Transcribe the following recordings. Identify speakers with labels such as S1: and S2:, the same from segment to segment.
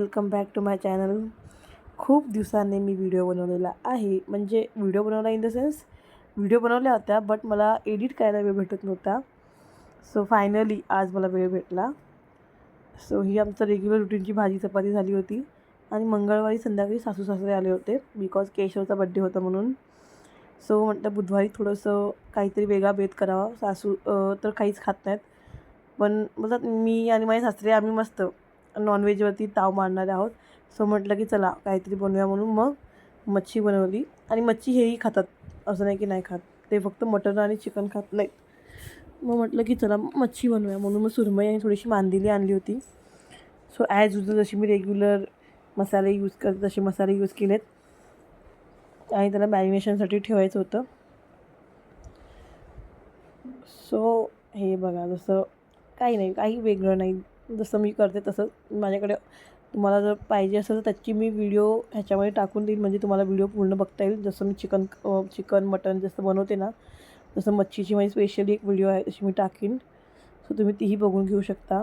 S1: Welcome back to my channel. खूप दिवसांनी मी video बनवलेला आहे. म्हणजे व्हिडिओ बनवला इन द सेन्स व्हिडिओ बनवल्या होत्या बट मला एडिट करायला वेळ भेटत नव्हता. सो फायनली आज मला वेळ भेटला. सो ही आमचं रेग्युलर रुटीनची भाजी चपाती झाली होती. आणि मंगळवारी संध्याकाळी सासू सासरे आले होते बिकॉज केशवचा बड्डे होता म्हणून. सो म्हटलं बुधवारी थोडंसं काहीतरी वेगळा बेत करावा. सासू तर काहीच खात नाहीत. पण मतलब मी आणि माझे सासरे आम्ही मस्त. नॉनव्हेजवरती ताव मारणारे आहोत. सो म्हटलं की चला काहीतरी बनवूया म्हणून मग मच्छी बनवली. आणि मच्छी हेही खातात. असं नाही की नाही खात. ते फक्त मटन आणि चिकन खात नाहीत. मग म्हटलं की चला मच्छी बनवूया म्हणून मग सुरमई आणि थोडीशी मांदिली आणली होती. सो ॲज युजल जशी मी रेग्युलर मसाले यूज करते तसे मसाले यूज केलेत. आणि त्याला मॅरिनेशनसाठी ठेवायचं होतं. सो हे बघा जसं काही नाही काही वेगळं नाही. जसं मी करते तसं माझ्याकडे तुम्हाला जर पाहिजे असेल तर त्याची मी व्हिडिओ ह्याच्यामध्ये टाकून देईन. म्हणजे तुम्हाला व्हिडिओ पूर्ण बघता येईल. जसं मी चिकन चिकन मटन जसं बनवते ना जसं मच्छीची माझी स्पेशली एक व्हिडिओ आहे तशी मी टाकीन. सो तुम्ही तीही बघून घेऊ शकता.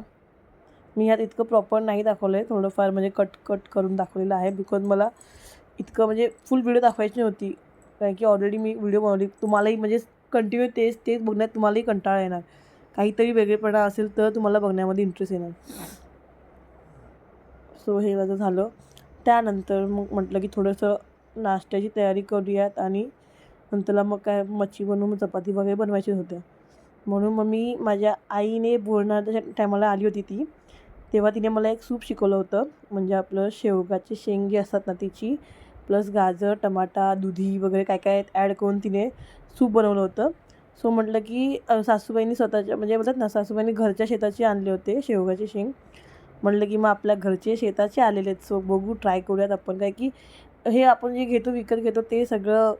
S1: मी ह्यात इतकं प्रॉपर नाही दाखवलं आहे थोडंफार म्हणजे कट कट करून दाखवलेलं आहे. बिकॉज मला इतकं म्हणजे फुल व्हिडिओ दाखवायची नव्हती. कारण की ऑलरेडी मी व्हिडिओ बनवली. तुम्हालाही म्हणजे कंटिन्यू तेच तेच बघण्यात तुम्हालाही कंटाळा येणार. काहीतरी वेगळेपणा असेल तर तुम्हाला बघण्यामध्ये इंटरेस्ट येणार. सो हे माझं झालं. त्यानंतर मग म्हटलं की थोडंसं नाश्त्याची तयारी करूयात आणि नंतरला मग काय मच्छी बनवून चपाती वगैरे बनवायची होत्या म्हणून मग मी माझ्या आईने बोलणाऱ्या टायमाला आली होती ती तेव्हा तिने मला एक सूप शिकवलं होतं. म्हणजे आपलं शेवगाचे शेंगे असतात ना तिची प्लस गाजर टमाटा दुधी वगैरे काय काय ॲड करून तिने सूप बनवलं होतं. सो म्हटलं की सासूबाईंनी स्वतःच्या म्हणजे बोलतात ना सासूबाईंनी घरच्या शेताचे आणले होते शेवगाचे शेंग. म्हटलं की मग आपल्या घरचे शेताचे आलेले आहेत सो बघू ट्राय करूयात आपण. काय की हे आपण जे घेतो विकत घेतो ते सगळं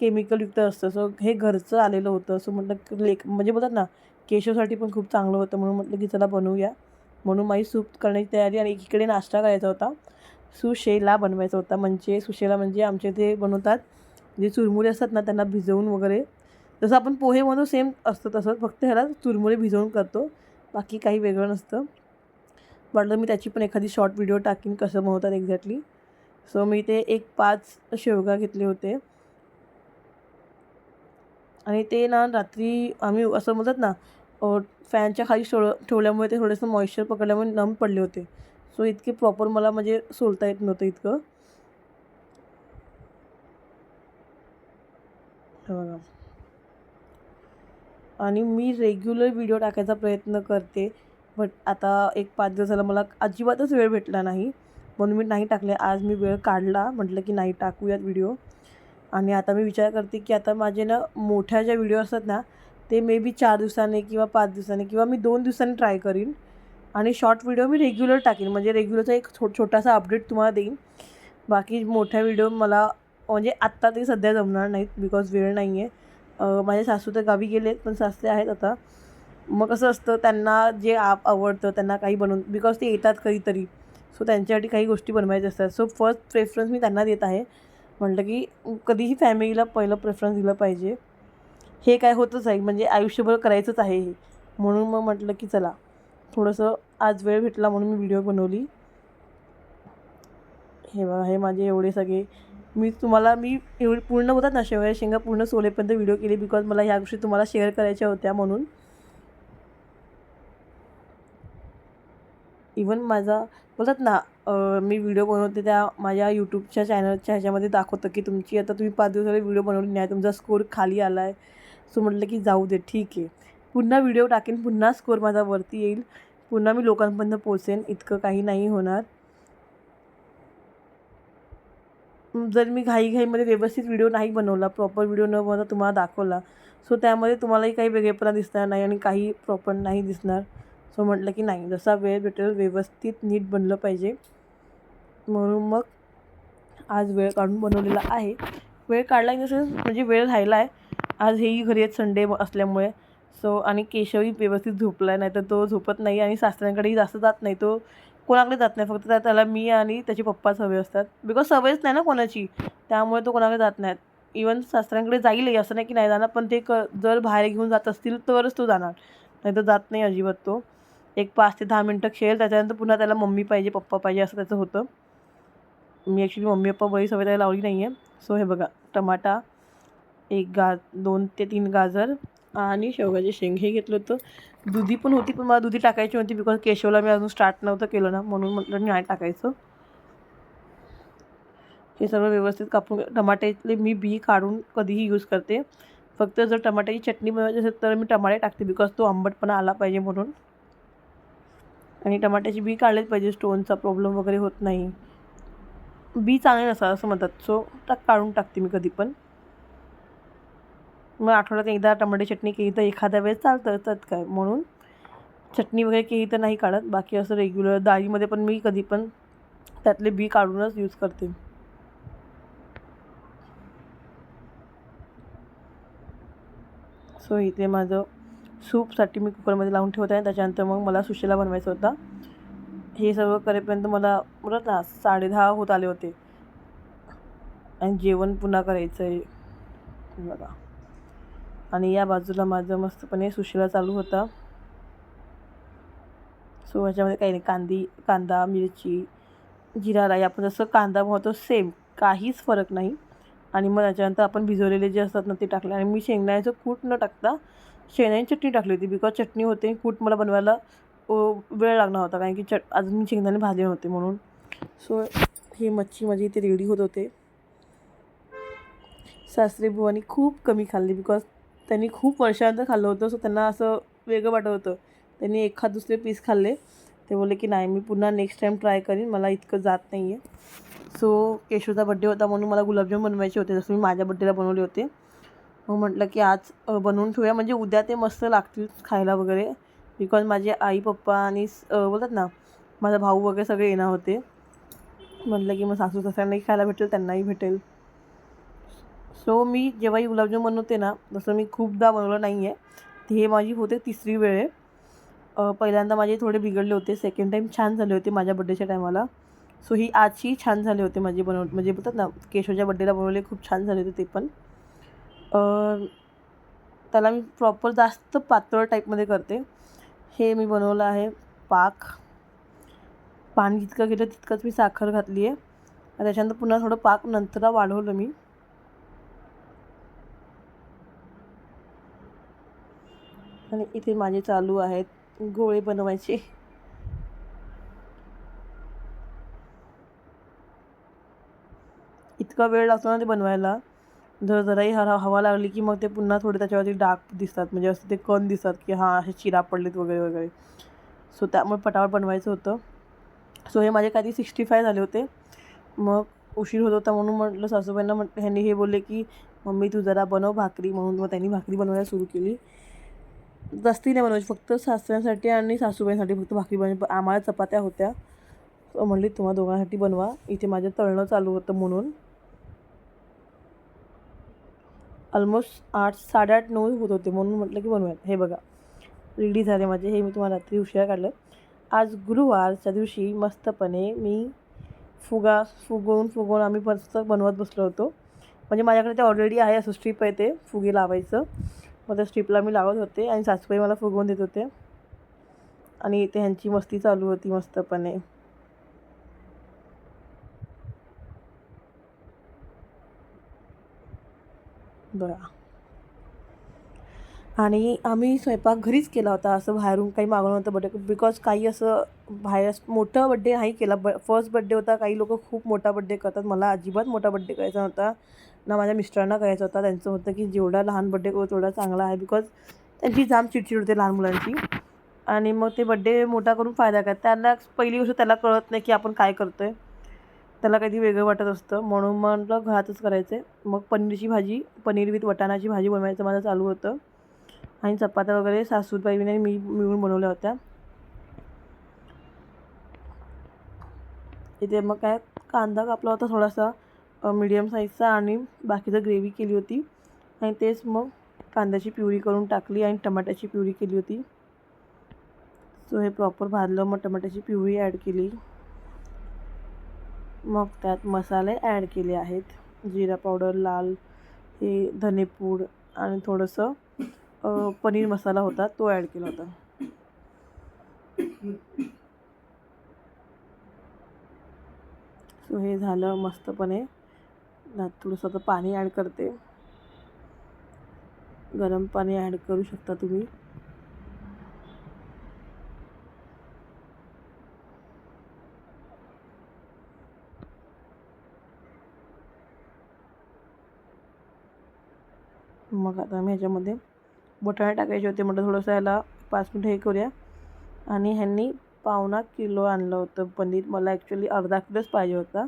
S1: केमिकलयुक्त असतं. सो हे घरचं आलेलं होतं. सो म्हटलं लेक म्हणजे बोलतात ना केशवसाठी पण खूप चांगलं होतं. म्हणून म्हटलं की चला बनवूया. म्हणून माझी सूप करण्याची तयारी आणि एकीकडे नाश्ता करायचा होता. सुशेला बनवायचा होता. म्हणजे सुशेला म्हणजे आमच्या इथे बनवतात जे चुरमुरे असतात ना त्यांना भिजवून वगैरे जसं आपण पोहेमधून सेम असतं तसंच फक्त ह्याला चुरमुरे भिजवून करतो. बाकी काही वेगळं नसतं. वाटलं मी त्याची पण एखादी शॉर्ट व्हिडिओ टाकीन कसं बनवतात एक्झॅक्टली सो मी ते एक पाच शेवगा घेतले होते. आणि ते ना रात्री आम्ही असं म्हणतात ना फॅनच्या खाली सोळ ठेवल्यामुळे ते थोडंसं मॉइश्चर पकडल्यामुळे नम पडले होते. सो इतके प्रॉपर मला म्हणजे सोलता येत नव्हतं इतकं. बघा. आणि मी रेग्युलर व्हिडिओ टाकायचा प्रयत्न करते. बट आता एक पाच दिवसाला मला अजिबातच वेळ भेटला नाही. म्हणून मी नाही टाकले. आज मी वेळ काढला. म्हटलं की नाही टाकूयात व्हिडिओ आणि आता मी विचार करते की आता माझे ना मोठ्या ज्या व्हिडिओ असतात ना ते मे बी चार दिवसाने किंवा पाच दिवसाने किंवा मी दोन दिवसांनी ट्राय करीन. आणि शॉर्ट व्हिडिओ मी रेग्युलर टाकेन. म्हणजे रेग्युलरचा एक छो छोटासा अपडेट तुम्हाला देईन. बाकी मोठ्या व्हिडिओ मला म्हणजे आत्ता ते सध्या जमणार नाहीत बिकॉज वेळ नाही आहे माझे सासू तर गावी गेलेत पण सासरे आहेत आता. मग कसं असतं त्यांना जे आप आवडतं त्यांना काही बनवून बिकॉज ते येतात कधीतरी. सो त्यांच्यासाठी काही गोष्टी बनवायच्या असतात. सो फर्स्ट प्रेफरन्स मी त्यांना देत आहे. म्हटलं की कधीही फॅमिलीला पहिलं प्रेफरन्स दिलं पाहिजे. हे काय होतंच आहे म्हणजे आयुष्यभर करायचंच आहे हे. म्हणून मग म्हटलं की चला थोडंसं आज वेळ भेटला म्हणून मी व्हिडिओ बनवली. हे बघा हे माझे एवढे सगळे मी तुम्हाला मी एवढी पूर्ण होतात ना शेवया शेंगा पूर्ण सोलेपर्यंत व्हिडिओ केली बिकॉज मला ह्या गोष्टी तुम्हाला शेअर करायच्या होत्या म्हणून. इवन माझा बोलतात ना मी व्हिडिओ बनवते त्या माझ्या यूट्यूबच्या चॅनलच्या ह्याच्यामध्ये दाखवतं की तुमची आता तुम्ही पाच दिवसाला व्हिडिओ बनवली नाही तुमचा स्कोर खाली आला आहे सो म्हटलं की जाऊ दे ठीक आहे. पुन्हा व्हिडिओ टाकेन पुन्हा स्कोर माझा वरती येईल. पुन्हा मी लोकांपर्यंत पोचेन इतकं काही नाही होणार म, जर मी घाईघाईमध्ये व्यवस्थित व्हिडिओ नाही बनवला प्रॉपर व्हिडिओ न बनवता तुम्हाला दाखवला सो त्यामध्ये तुम्हालाही काही वेगळेपणा दिसणार नाही आणि काही प्रॉपर नाही दिसणार. सो म्हटलं की नाही जसा वेळ भेटेल व्यवस्थित नीट बनलं पाहिजे. म्हणून मग आज वेळ काढून बनवलेला आहे. वेळ काढला इन द सेन्स म्हणजे वेळ राहिला आहे. आज हेही घरी आहेत संडे असल्यामुळे सो आणि केशवही व्यवस्थित झोपला आहे नाही तर तो झोपत नाही आणि सासऱ्यांकडेही जास्त जात नाही तो कोणाकडे जात नाही. फक्त त्याला मी आणि त्याचे पप्पाच हवे असतात. बिकॉज सवयच नाही ना कोणाची. त्यामुळे तो कोणाकडे जात नाहीत इवन सासऱ्यांकडे जाईलही असं नाही की नाही जाणार पण ते क जर बाहेर घेऊन जात असतील तरच तो जाणार. नाही तर जात नाही अजिबात तो. एक पाच ते दहा मिनटं खेळ त्याच्यानंतर पुन्हा त्याला मम्मी पाहिजे पप्पा पाहिजे असं त्याचं होतं. मी ॲक्च्युली मम्मी पप्पा बळी सवय त्याला लावली नाही आहे सो हे बघा टमाटा एक गा दोन ते तीन गाजर आणि शेवगाचे शेंग हे घेतलं होतं. दुधी पण होती पण मला दुधी टाकायची होती बिकॉज केशवला मी अजून स्टार्ट नव्हतं केलं ना म्हणून म्हटलं नाही टाकायचं. हे सर्व व्यवस्थित कापून टमाट्यातले मी बी काढून कधीही यूज करते. फक्त जर टमाट्याची चटणी बनवायची असेल तर मी टमाटे टाकते बिकॉज तो आंबटपणा आला पाहिजे म्हणून. आणि टमाट्याची बी काढलेच पाहिजे स्टोनचा प्रॉब्लेम वगैरे होत नाही. बी चांगले नसा असं म्हणतात. सो टाक काढून टाकते मी कधी पण. मग आठवड्यात एकदा टमाटे चटणी केली तर एखाद्या वेळेस चालतं तर काय? म्हणून चटणी वगैरे केली तर नाही काढत. बाकी असं रेग्युलर डाळीमध्ये पण मी कधी पण त्यातले बी काढूनच यूज करते. सो इथे माझं सूपसाठी मी कुकरमध्ये लावून ठेवत आहे. त्याच्यानंतर मग मला सुशेला बनवायचा होता. हे सर्व करेपर्यंत मला बोलत ना साडे दहा होत आले होते. आणि जेवण पुन्हा करायचं आहे बघा. आणि या बाजूला माझं मस्तपणे सुशिला चालू होता. सो ह्याच्यामध्ये काही नाही कांदी कांदा मिरची जिरा राई आपण जसं कांदा बनवतो सेम काहीच फरक नाही. आणि मग त्याच्यानंतर आपण भिजवलेले जे असतात ना ते टाकले. आणि मी शेंगदाण्याचं कूट न टाकता शेंगदाण्याची चटणी टाकली होती. बिकॉज चटणी होते कूट मला बनवायला वेळ लागणार होता. कारण की चट अजून मी शेंगदाणे भाजले नव्हते म्हणून. सो ही मच्छी माझी इथे रेडी होत होते. सासरे बुवानी खूप कमी खाल्ली. बिकॉज त्यांनी खूप वर्षानंतर खाल्लं होतं सो त्यांना असं वेगळं वाटत होतं. त्यांनी एखाद दुसरे पीस खाल्ले. ते बोलले की नाही मी पुन्हा नेक्स्ट टाईम ट्राय करीन. मला इतकं जात नाही आहे सो केशवचा बड्डे होता म्हणून मला गुलाबजाम बनवायचे होते जसं मी माझ्या बड्डेला बनवले होते. मग म्हटलं की आज बनवून ठेवूया. म्हणजे उद्या ते मस्त लागतील खायला वगैरे. बिकॉज माझे आई पप्पा आणि बोलतात ना माझा भाऊ वगैरे सगळे येणार होते. म्हटलं की मग सासू सासऱ्यांनाही खायला भेटेल त्यांनाही भेटेल. सो मी जेव्हाही गुलाबजाम बनवते ना जसं मी खूपदा बनवलं नाही आहे हे माझी होते तिसरी वेळ आहे. पहिल्यांदा माझे थोडे बिघडले होते. सेकंड टाईम छान झाले होते माझ्या बड्डेच्या टायमाला सो ही आजची छान झाले होते माझे बनव म्हणजे बोलतात ना केशवच्या बड्डेला बनवले खूप छान झाले होते ते पण. त्याला मी प्रॉपर जास्त पातळ टाईपमध्ये करते. हे मी बनवलं आहे पाक. पाणी जितकं घेतलं तितकंच मी साखर घातली आहे त्याच्यानंतर पुन्हा थोडं पाक नंतर वाढवलं मी. आणि इथे माझे चालू आहेत गोळे बनवायचे. इतका वेळ लागतो ना ते बनवायला. जर जराही हवा हवा लागली की मग ते पुन्हा थोडे त्याच्यावरती डाग दिसतात. म्हणजे असं ते कण दिसतात की हां असे चिरा पडलेत वगैरे वगैरे. सो त्यामुळे पटावर बनवायचं होतं. सो हे माझे काही सिक्स्टी फाय झाले होते. मग उशीर होत होता म्हणून म्हटलं सासूबाईंना म्हटलं ह्यांनी हे बोलले की मम्मी तू जरा बनव भाकरी. म्हणून मग त्यांनी भाकरी बनवायला सुरू केली. जास्ती नाही बनवायची. फक्त सासऱ्यांसाठी आणि सासूबाईंसाठी फक्त भाकरी बनव आम्हाला चपात्या होत्या. म्हणली तुम्हा दोघांसाठी बनवा. इथे माझं तळणं चालू होतं म्हणून. ऑलमोस्ट आठ साडेआठ नऊ होत होते म्हणून म्हटलं की बनवूयात. हे बघा. रेडी झाले माझे. हे मी तुम्हाला रात्री उशिरा काढलं. आज गुरुवारच्या दिवशी मस्तपणे मी फुगा फुगवून फुगवून आम्ही मस्त बनवत बसलो होतो. म्हणजे माझ्याकडे ते ऑलरेडी आहे असं स्ट्रीप आहे ते. फुगे लावायचं. मग त्या स्ट्रीपला मी लावत होते आणि सासूबाई मला फुगवून देत होते. आणि इथे ह्यांची मस्ती चालू होती मस्तपणे. बरं आणि आम्ही स्वयंपाक घरीच केला होता असं बाहेरून काही मागवलं होतं बड्डे बिकॉज काही असं बाहेर मोठा बड्डे नाही केला ब फर्स्ट बड्डे होता काही लोक खूप मोठा बड्डे करतात. मला अजिबात मोठा बड्डे करायचा नव्हता. ना माझ्या मिस्टरांना करायचा होता. त्यांचं होतं की जेवढा लहान बड्डे करू तेवढा चांगला आहे बिकॉज त्यांची जाम चिडचिड होते लहान मुलांची. आणि मग ते बड्डे मोठा करून फायदा काय? त्यांना पहिली गोष्ट त्याला कळत नाही की आपण काय करतो आहे त्याला काहीतरी वेगळं वाटत असतं. म्हणून म्हटलं घरातच करायचं आहे मग पनीरची भाजी पनीर विथ वटाणाची भाजी बनवायचं माझं चालू होतं. आणि चपात्या वगैरे सासूबाईने मी मिळून बनवल्या होत्या. इथे मग काय? कांदा कापला होता थोडासा. मीडियम साईजचा आणि बाकीचं ग्रेव्ही केली होती. आणि तेच मग कांद्याची प्युरी करून टाकली आणि टमाट्याची प्युरी केली होती. सो हे प्रॉपर भाजलं मग टमाट्याची प्युरी ॲड केली. मग त्यात मसाले ॲड केले आहेत. जिरा पावडर लाल हे धनेपूड आणि थोडंसं पनीर मसाला होता तो ॲड केला होता. सो हे झालं मस्तपणे. थोडंसं पाणी ॲड करते. गरम पाणी ॲड करू शकता तुम्ही. मग आता मी ह्याच्यामध्ये बटाणे टाकायचे होते. म्हटलं थोडंसं याला पाच मिनिटं हे करूया. आणि ह्यांनी पावणा किलो आणलं होतं. पनीर मला ॲक्च्युली अर्धा किलोच पाहिजे होता.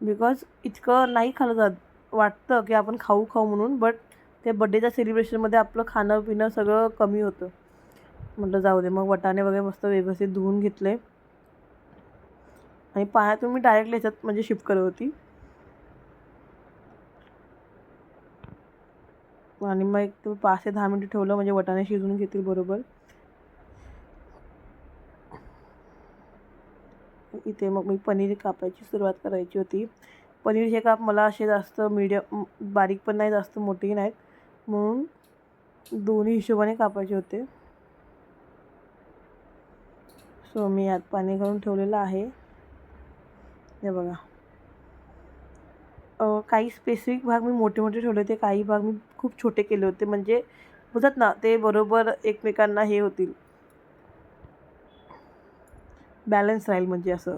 S1: बिकॉज इतकं नाही खाल्लं जात. वाटतं की आपण खाऊ खाऊ म्हणून बट ते बड्डेच्या सेलिब्रेशनमध्ये आपलं खाणं पिणं सगळं कमी होतं. म्हटलं जाऊ दे मग वटाणे वगैरे मस्त व्यवस्थित धुवून घेतले. आणि पाण्यातून मी डायरेक्टली ह्याच्यात म्हणजे शिफ्ट करत होती. आणि मग एक तुम्ही पाच ते दहा मिनटं ठेवलं म्हणजे वटाणे शिजून घेतील बरोबर. इथे मग मी पनीर कापायची सुरुवात करायची होती. पनीरचे काप मला असे जास्त मीडियम बारीक पण नाही जास्त मोठेही नाहीत. म्हणून दोन्ही हिशोबाने कापायचे होते. सो मी यात पाणी घालून ठेवलेलं आहे. हे बघा. काही स्पेसिफिक भाग मी मोठे मोठे ठेवले होते. काही भाग मी खूप छोटे केले होते. म्हणजे बोलतात ना ते बरोबर एकमेकांना हे होतील. बॅलन्स राहील म्हणजे असं.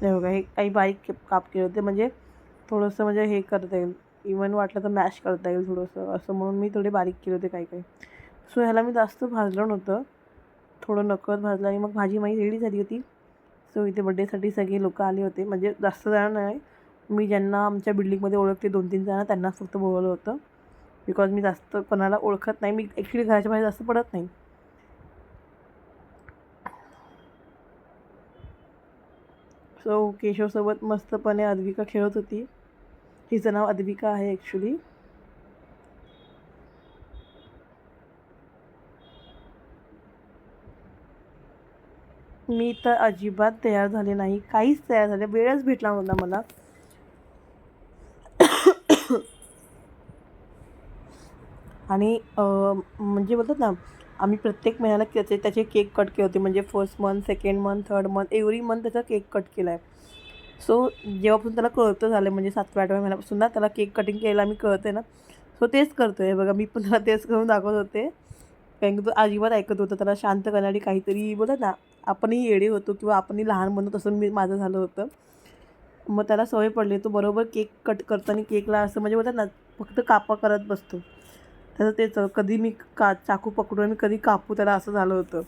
S1: नाही बघा हे काही बारीक काप केले होते म्हणजे थोडंसं म्हणजे हे करता येईल. इवन वाटलं तर मॅश करता येईल थोडंसं. असं म्हणून मी थोडे बारीक केले होते काही काही. सो ह्याला मी जास्त भाजलं नव्हतं. थोडं नकळत भाजलं आणि मग भाजी माझी रेडी झाली होती. सो इथे बड्डेसाठी सगळे लोक आले होते. म्हणजे जास्त जण नाही. मी ज्यांना आमच्या बिल्डिंगमध्ये ओळखते दोन तीन जण त्यांनाच फक्त बोलवलं होतं. बिकॉज मी जास्त कोणाला ओळखत नाही. मी ॲक्च्युली घराच्या बाहेर जास्त पडत नाही. सो केशवसोबत मस्तपणे अद्विका खेळत होती. हिचं नाव अद्विका आहे ॲक्च्युली मी तर अजिबात तयार झाले नाही. काहीच तयार झाले वेळच भेटला नव्हता मला. आणि म्हणजे बोलतात ना आम्ही प्रत्येक महिन्याला त्याचे त्याचे केक कट केले होते. म्हणजे first month second month third month every month त्याचा केक कट केला आहे सो जेव्हापासून त्याला कळतं झालं म्हणजे सातव्या आठव्या महिन्यापासून ना त्याला केक कटिंग केला मी कळते ना. सो तेच करतो आहे बघा मी पण त्याला तेच करून दाखवत होते. कारण की तो अजिबात ऐकत होतं. त्याला शांत करणारी काहीतरी बोलतात ना आपणही येडे होतो किंवा आपणही लहान बनतो तसं मी माझं झालं होतं. मग त्याला सवय पडली तो बरोबर केक कट करताना केकला असं म्हणजे बोलतात ना फक्त कापा करत बसतो. त्याचं तेच कधी मी का चाकू पकडून आणि कधी कापू त्याला असं झालं होतं.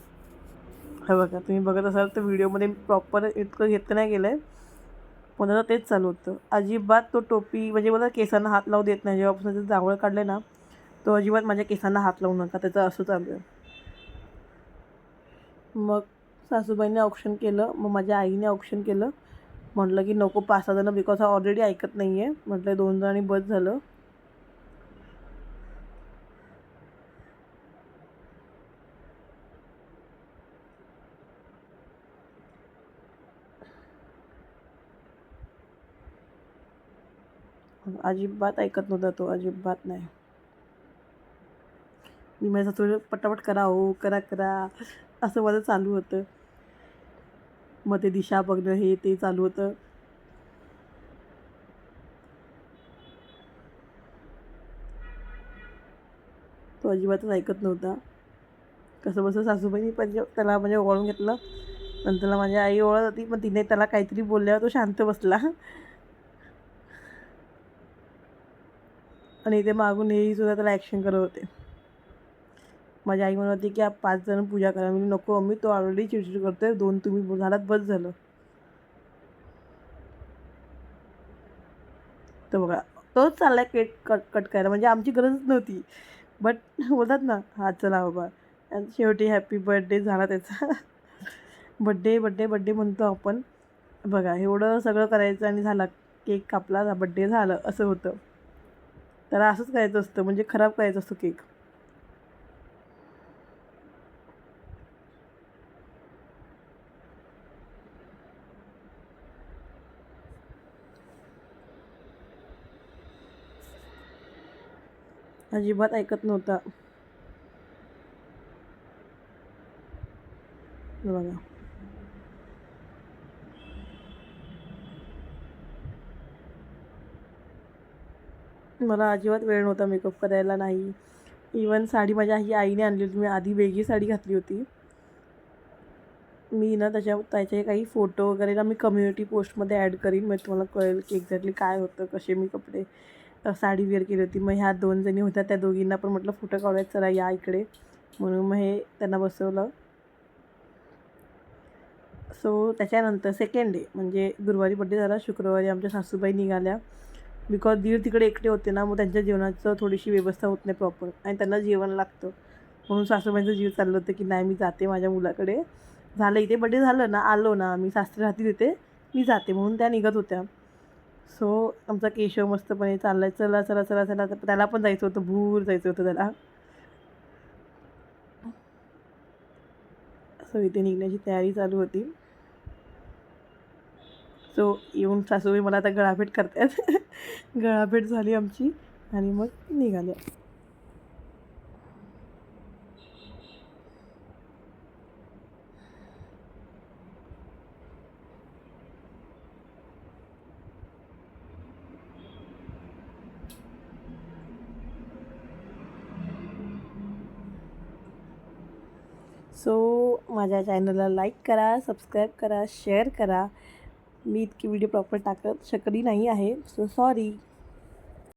S1: हे बघा तुम्ही बघत असाल तर व्हिडिओमध्ये प्रॉपर इतकं घेतलं नाही गेलं आहे पण त्याचं तेच चालू होतं. अजिबात तो टोपी म्हणजे मला केसांना हात लावू देत नाही. जेव्हापासून त्याचं जावळ काढले ना तो अजिबात माझ्या केसांना हात लावू नका त्याचं असं चालू आहे. मग सासूबाईने ऑप्शन केलं मग माझ्या आईने ऑप्शन केलं. म्हटलं की नको पाच सहा जणं बिकॉज हा ऑलरेडी ऐकत नाही आहे म्हटलं दोन जणांनी बस झालं. अजिबात ऐकत नव्हता तो अजिबात नाही. मी माझ्या थोडं पटापट करा हो करा करा. असं माझं चालू होतं. मग ते दिशा बघणं हे ते चालू होतं. तो अजिबातच ऐकत नव्हता. कसं बसं सासूबाईनी पण त्याला म्हणजे ओळून घेतलं. नंतरला माझी आई ओळख होती पण तिने त्याला काहीतरी बोलल्यावर तो शांत बसला. आणि इथे मागून हेही सुद्धा त्याला ॲक्शन करत होते. माझी आई म्हणत होती की आप पाच जण पूजा करा. मी नको मी तो ऑलरेडी चिडचिड करतोय. दोन तुम्ही झालात बस झालं. तर बघा तोच चाललाय केक कट कट करायला. म्हणजे आमची गरजच नव्हती. बट बोलतात ना हा चला बाबा. आणि शेवटी हॅपी बर्थडे झाला त्याचा. बड्डे बड्डे बड्डे म्हणतो आपण. बघा एवढं सगळं करायचं आणि झाला केक कापला बड्डे झालं असं होतं. तर असंच करायचं असतं. म्हणजे खराब करायचं असतं केक. अजिबात ऐकत नव्हता. बघा. मला अजिबात वेळ नव्हता मेकअप करायला नाही. इवन साडी माझ्या ही आईने आणली होती. मी आधी वेगळी साडी घातली होती. मी ना त्याच्या त्याचे काही फोटो वगैरे ना मी कम्युनिटी पोस्टमध्ये ॲड करीन. मग तुम्हाला कळेल की एक्झॅक्टली काय होतं कसे मी कपडे साडी वेअर केली होती. मग ह्या दोन जणी होत्या त्या दोघींना पण म्हटलं फोटो काढूयात चला या इकडे. म्हणून मग हे त्यांना बसवलं. सो त्याच्यानंतर सेकंड डे म्हणजे गुरुवारी बड्डे झाला शुक्रवारी आमच्या सासूबाई निघाल्या. बिकॉज दीड तिकडे एकटे होते ना मग त्यांच्या जेवणाचं थोडीशी व्यवस्था होत नाही प्रॉपर आणि त्यांना जेवण लागतं. म्हणून सासूबाईंचं जीव चाललं होतं की नाही मी जाते माझ्या मुलाकडे. झालं इथे बड्डे झालं ना आलो ना मी सासरे राहतील तिथे मी जाते म्हणून त्या निघत होत्या. सो आमचा केशव मस्तपणे चाललाय. चला चला चला चला. त्याला पण जायचं होतं. भूर जायचं होतं त्याला. सो इथे निघण्याची तयारी चालू होती. सो येऊन सासूबाई मला आता गळाभेट करतात गळाभेट झाली आमची. आणि मग निघाल्या. सो माझ्या चॅनलला लाईक करा सबस्क्राईब करा शेअर करा. मी इतकी व्हिडिओ प्रॉपर टाकत शकली नाही आहे सो सॉरी.